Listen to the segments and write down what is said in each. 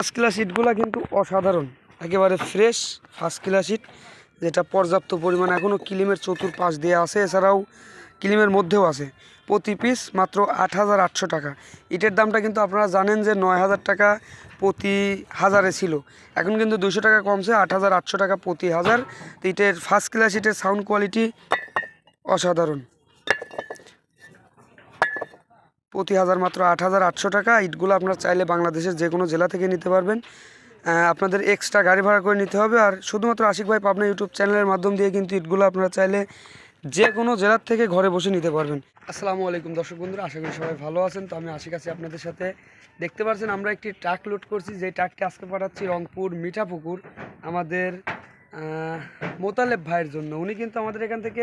First class ইটগুলো কিন্তু অসাধারণ। একেবারে ফ্রেশ ফার্স্ট ক্লাস ইট যেটা পর্যাপ্ত পরিমাণ এখনও কিলিমের চতুর্পাশ দিয়ে আছে, এছাড়াও কিলিমের মধ্যেও আছে। প্রতি পিস মাত্র আট হাজার আটশো টাকা। ইটের দামটা কিন্তু আপনারা জানেন যে নয় হাজার টাকা প্রতি হাজারে ছিল। এখন কিন্তু দুশো টাকা কমছে, আট হাজার আটশো টাকা প্রতি হাজার। ইটের ফার্স্ট ক্লাস ইটের সাউন্ড কোয়ালিটি অসাধারণ। প্রতি হাজার মাত্র আট হাজার আটশো টাকা। ইটগুলো আপনারা চাইলে বাংলাদেশের যে কোনো জেলা থেকে নিতে পারবেন। আপনাদের এক্সট্রা গাড়ি ভাড়া করে নিতে হবে। আর শুধুমাত্র আশিক ভাই পাবনা ইউটিউব চ্যানেলের মাধ্যম দিয়ে কিন্তু ইটগুলো আপনারা চাইলে যে কোনো জেলার থেকে ঘরে বসে নিতে পারবেন। আসসালামু আলাইকুম দর্শক বন্ধুরা, আশা করি সবাই ভালো আছেন। তো আমি আশিক আছি আপনাদের সাথে। দেখতে পাচ্ছেন আমরা একটি ট্রাক লোড করছি। যে ট্রাকটি আজকে পাঠাচ্ছি রংপুর মিঠাপুকুর। আমাদের মোতালেব ভাইয়ের জন্য। উনি কিন্তু আমাদের এখান থেকে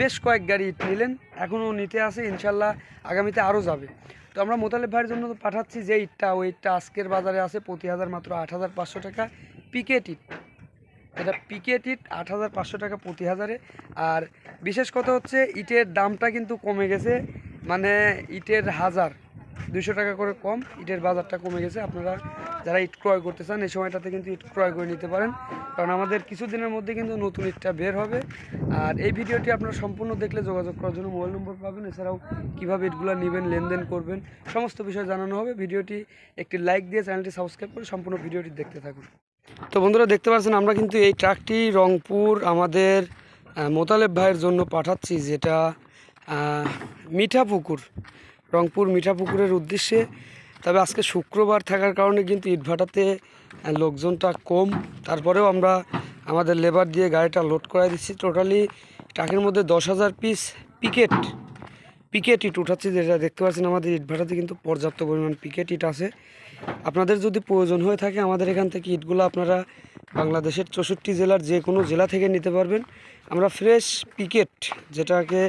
বেশ কয়েক গাড়ি ইট নিলেন। এখনও নিতে আসে ইনশাল্লাহ আগামীতে আরও যাবে। তো আমরা মোতালেব ভাইয়ের জন্য তো পাঠাচ্ছি যে ইটটা ওই ইটটা আজকের বাজারে আছে প্রতি হাজার, মাত্র আট হাজার পাঁচশো টাকা পিকেট ইট এটা পিকেট ইট আট হাজার পাঁচশো টাকা প্রতি হাজারে। আর বিশেষ কথা হচ্ছে, ইটের দামটা কিন্তু কমে গেছে। মানে ইটের হাজার দুশো টাকা করে কম, ইটের বাজারটা কমে গেছে। আপনারা যারা ইট ক্রয় করতে চান, এই সময়টাতে কিন্তু ইট ক্রয় করে নিতে পারেন। কারণ আমাদের কিছুদিনের মধ্যে কিন্তু নতুন ইটটা বের হবে। আর এই ভিডিওটি আপনারা সম্পূর্ণ দেখলে যোগাযোগ করার জন্য মোবাইল নম্বর পাবেন। এছাড়াও কীভাবে ইটগুলো নেবেন, লেনদেন করবেন, সমস্ত বিষয় জানানো হবে। ভিডিওটি একটি লাইক দিয়ে চ্যানেলটি সাবস্ক্রাইব করে সম্পূর্ণ ভিডিওটি দেখতে থাকুন। তো বন্ধুরা, দেখতে পাচ্ছেন, আমরা কিন্তু এই ট্রাকটি রংপুর আমাদের মোতালেব ভাইয়ের জন্য পাঠাচ্ছি, যেটা মিঠা মিঠাপুকুর। রংপুর মিঠাপুকুরের উদ্দেশ্যে। তবে আজকে শুক্রবার থাকার কারণে কিন্তু ইটভাটাতে লোকজনটা কম। তারপরেও আমরা আমাদের লেবার দিয়ে গাড়িটা লোড করাই দিচ্ছি। টোটালি ট্রাকের মধ্যে দশ হাজার পিস পিকেট পিকেট ইট উঠাচ্ছে যেটা দেখতে পাচ্ছেন আমাদের ইট ভাটাতে কিন্তু পর্যাপ্ত পরিমাণ পিকেট ইট আছে। আপনাদের যদি প্রয়োজন হয়ে থাকে আমাদের এখান থেকে ইটগুলো আপনারা বাংলাদেশের চৌষট্টি জেলার যে কোনো জেলা থেকে নিতে পারবেন। আমরা ফ্রেশ পিকেট যেটাকে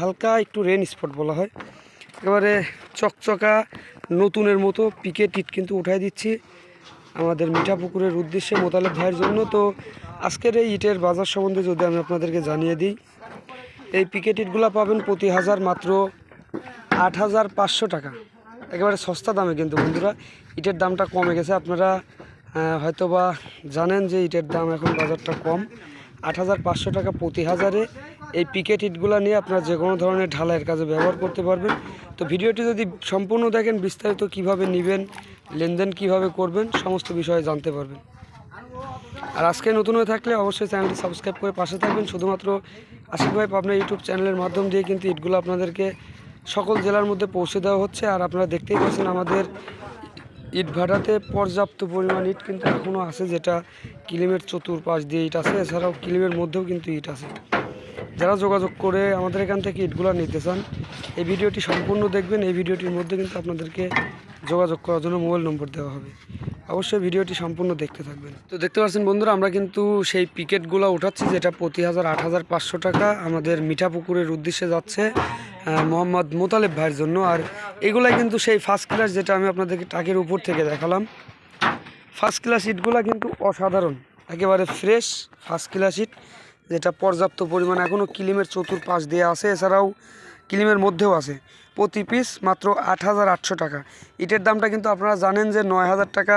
হালকা একটু রেন স্পট বলা হয়। একেবারে চকচকা নতুনের মতো পিকেট ইট কিন্তু উঠাই দিচ্ছি আমাদের মিঠা পুকুরের উদ্দেশ্যে মোতালেব ভাইয়ের জন্য। তো আজকের এই ইটের বাজার সম্বন্ধে যদি আমি আপনাদেরকে জানিয়ে দিই এই পিকেট ইটগুলো পাবেন প্রতি হাজার মাত্র আট হাজার পাঁচশো টাকা। একেবারে সস্তা দামে কিন্তু বন্ধুরা ইটের দামটা কমে গেছে। আপনারা আহ, হয়তোবা জানেন যে ইটের দাম এখন বাজারটা কম। আট হাজার পাঁচশো টাকা প্রতি হাজারে এই পিকেট ইটগুলো নিয়ে আপনারা যে কোনো ধরনের ঢালাইয়ের কাজে ব্যবহার করতে পারবেন। তো ভিডিওটি যদি সম্পূর্ণ দেখেন, বিস্তারিত কীভাবে নেবেন, লেনদেন কীভাবে করবেন, সমস্ত বিষয়ে জানতে পারবেন। আর আজকে নতুন হয়ে থাকলে অবশ্যই চ্যানেলটি সাবস্ক্রাইব করে পাশে থাকবেন। শুধুমাত্র আশিক ভাই আপনার ইউটিউব চ্যানেলের মাধ্যম দিয়ে কিন্তু ইটগুলো আপনাদেরকে সকল জেলার মধ্যে পৌঁছে দেওয়া হচ্ছে। আর আপনারা দেখতেই পাচ্ছেন আমাদের ইট ভাটাতে পর্যাপ্ত পরিমাণ ইট কিন্তু এখনও আছে, যেটা কিলিমের চতুর্পাশ দিয়ে ইট আছে। এছাড়াও কিলিমের মধ্যেও কিন্তু ইট আছে। যারা যোগাযোগ করে আমাদের এখান থেকে ইটগুলো নিতে চান, এই ভিডিওটি সম্পূর্ণ দেখবেন। এই ভিডিওটির মধ্যে কিন্তু আপনাদেরকে যোগাযোগ করার জন্য মোবাইল নম্বর দেওয়া হবে। অবশ্যই ভিডিওটি সম্পূর্ণ দেখতে থাকবেন। তো দেখতে পাচ্ছেন বন্ধুরা, আমরা কিন্তু সেই পিকেটগুলো উঠাচ্ছি, যেটা প্রতি হাজার আট হাজার পাঁচশো টাকা আমাদের মিঠাপুকুরের উদ্দেশ্যে যাচ্ছে মোহাম্মদ মোতালেব ভাইয়ের জন্য। আর এগুলাই কিন্তু সেই ফার্স্ট ক্লাস যেটা আমি আপনাদেরকে টাকের উপর থেকে দেখালাম। ফার্স্ট ক্লাস ইটগুলো কিন্তু অসাধারণ, একেবারে ফ্রেশ ফার্স্ট ক্লাস ইট। যেটা পর্যাপ্ত পরিমাণ এখনও কিলিমের চতুর্পাশ দিয়ে আছে, এছাড়াও কিলিমের মধ্যেও আছে। প্রতি পিস মাত্র আট হাজার আটশো টাকা। ইটের দামটা কিন্তু আপনারা জানেন যে নয় হাজার টাকা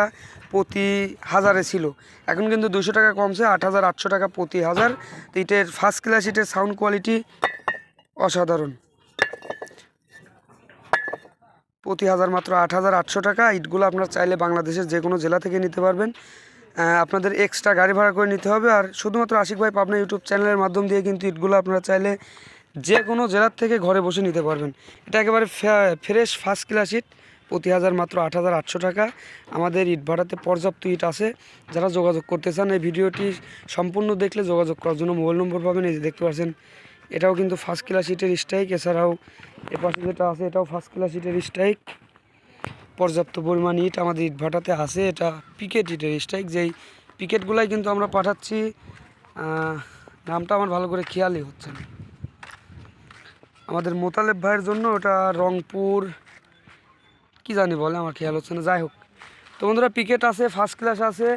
প্রতি হাজারে ছিল। এখন কিন্তু দুশো টাকা কমছে, আট হাজার আটশো টাকা প্রতি হাজার। তো ইটের ফার্স্ট ক্লাস ইটের সাউন্ড কোয়ালিটি অসাধারণ। প্রতি হাজার মাত্র আট হাজার আটশো টাকা। ইটগুলো আপনারা চাইলে বাংলাদেশের যে কোনো জেলা থেকে নিতে পারবেন। আপনাদের এক্সট্রা গাড়ি ভাড়া করে নিতে হবে। আর শুধুমাত্র আশিক ভাই পাবনা ইউটিউব চ্যানেলের মাধ্যম দিয়ে কিন্তু ইটগুলো আপনারা চাইলে যে কোনো জেলার থেকে ঘরে বসে নিতে পারবেন। এটা একেবারে ফ্রেশ ফার্স্ট ক্লাস ইট প্রতি হাজার মাত্র আট হাজার আটশো টাকা। আমাদের ইট ভাড়াতে পর্যাপ্ত ইট আছে। যারা যোগাযোগ করতে চান, এই ভিডিওটি সম্পূর্ণ দেখলে যোগাযোগ করার জন্য মোবাইল নম্বর পাবেন। এই যে দেখতে পাচ্ছেন, এটাও কিন্তু ফার্স্ট ক্লাস ইটের স্ট্রাইক এছাড়াও এ পাশে যেটা আছে, এটাও ফার্স্ট ক্লাস ইটের স্ট্রাইক পর্যাপ্ত পরিমাণ ইট আমাদের ইট ভাটাতে আছে। এটা পিকেট ইটের স্ট্রাইক যেই পিকেটগুলাই কিন্তু আমরা পাঠাচ্ছি নামটা আমার ভালো করে খেয়ালই হচ্ছে না। আমাদের মোতালেব ভাইয়ের জন্য ওটা রংপুর, কি জানি বলে, আমার খেয়াল হচ্ছে না, যাই হোক। তো বন্ধুরা পিকেট আছে ফার্স্ট ক্লাস আছে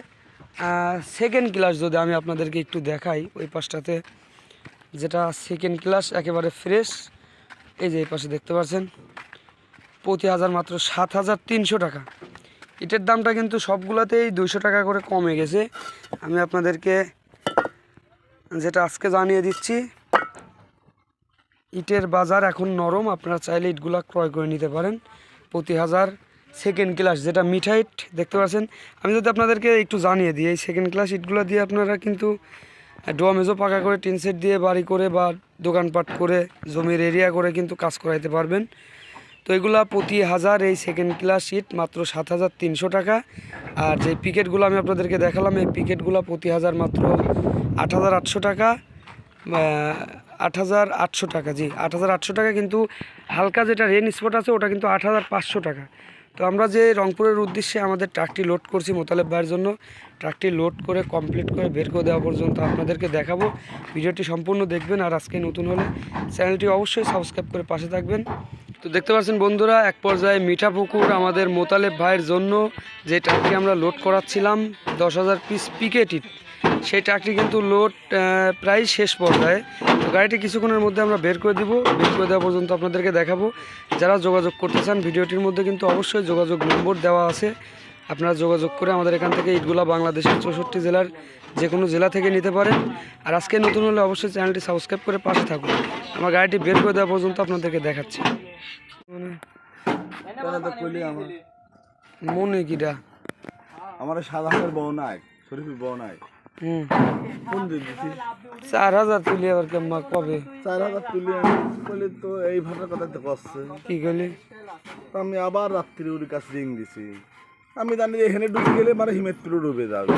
সেকেন্ড ক্লাস যদি আমি আপনাদেরকে একটু দেখাই ওই পাশটাতে, যেটা সেকেন্ড ক্লাস একেবারে ফ্রেশ এই যে এই পাশে দেখতে পাচ্ছেন। প্রতি হাজার মাত্র সাত হাজার তিনশো টাকা। ইটের দামটা কিন্তু সবগুলোতেই দুইশো টাকা করে কমে গেছে। আমি আপনাদেরকে যেটা আজকে জানিয়ে দিচ্ছি, ইটের বাজার এখন নরম, আপনারা চাইলে ইটগুলা ক্রয় করে নিতে পারেন। প্রতি হাজার সেকেন্ড ক্লাস যেটা মিঠাইট দেখতে পাচ্ছেন? আমি যদি আপনাদেরকে একটু জানিয়ে দিই, এই সেকেন্ড ক্লাস ইটগুলো দিয়ে আপনারা কিন্তু ডোয়া মেজো পাকা করে, টিন সেট দিয়ে বাড়ি করে বা দোকানপাট করে, জমির এরিয়া করে কিন্তু কাজ করাইতে পারবেন। তো এগুলা প্রতি হাজার এই সেকেন্ড ক্লাস ইট মাত্র সাত হাজার তিনশো টাকা। আর যে পিকেটগুলো আমি আপনাদেরকে দেখালাম, এই পিকেটগুলো প্রতি হাজার মাত্র আট হাজার আটশো টাকা। আট হাজার আটশো টাকা, জি, আট হাজার আটশো টাকা কিন্তু হালকা যেটা রেন স্পট আছে, ওটা কিন্তু আট হাজার পাঁচশো টাকা। তো আমরা যে রংপুরের উদ্দেশ্যে আমাদের ট্রাকটি লোড করছি মোতালেব ভাইয়ের জন্য ট্রাকটি লোড করে কমপ্লিট করে বের করে দেওয়া পর্যন্ত আপনাদেরকে দেখাবো। ভিডিওটি সম্পূর্ণ দেখবেন আর আজকে নতুন হলে চ্যানেলটি অবশ্যই সাবস্ক্রাইব করে পাশে থাকবেন। তো দেখতে পাচ্ছেন বন্ধুরা, এক পর্যায়ে মিঠা পুকুর আমাদের মোতালেব ভাইয়ের জন্য যে ট্রাকটি আমরা লোড করাচ্ছিলাম, দশ হাজার পিস পিকেটি সেই ট্রাকটি কিন্তু লোড প্রায় শেষ পর্যায়ে। তো গাড়িটি কিছুক্ষণের মধ্যে আমরা বের করে দিব, বের করে দেওয়া পর্যন্ত আপনাদেরকে দেখাবো। যারা যোগাযোগ করতে চান, ভিডিওটির মধ্যে কিন্তু অবশ্যই যোগাযোগ নম্বর দেওয়া আছে। আপনারা যোগাযোগ করে আমাদের এখান থেকে ইটগুলা বাংলাদেশের চৌষট্টি জেলার যে কোনো জেলা থেকে নিতে পারেন। আর আজকে নতুন হলে অবশ্যই চ্যানেলটি সাবস্ক্রাইব করে পাশে থাকুন। আমার গাড়িটি বের করে দেওয়া পর্যন্ত আপনাদেরকে দেখাচ্ছি। মানে আমার। মনে কিটা আমার সাধারণের বউ নাই শরীফের বউ নাই। চার হাজার তুলি আবার কেমন কবে? চার হাজার তুলি আমি। তো এই ভাটার কথা তো করছে কি করলি আমি আবার রাত্রি ওর কাছে রিং দিছি। আমি জানি যে এখানে ডুবে গেলে মানে হিমেদপুরে ডুবে যাবে।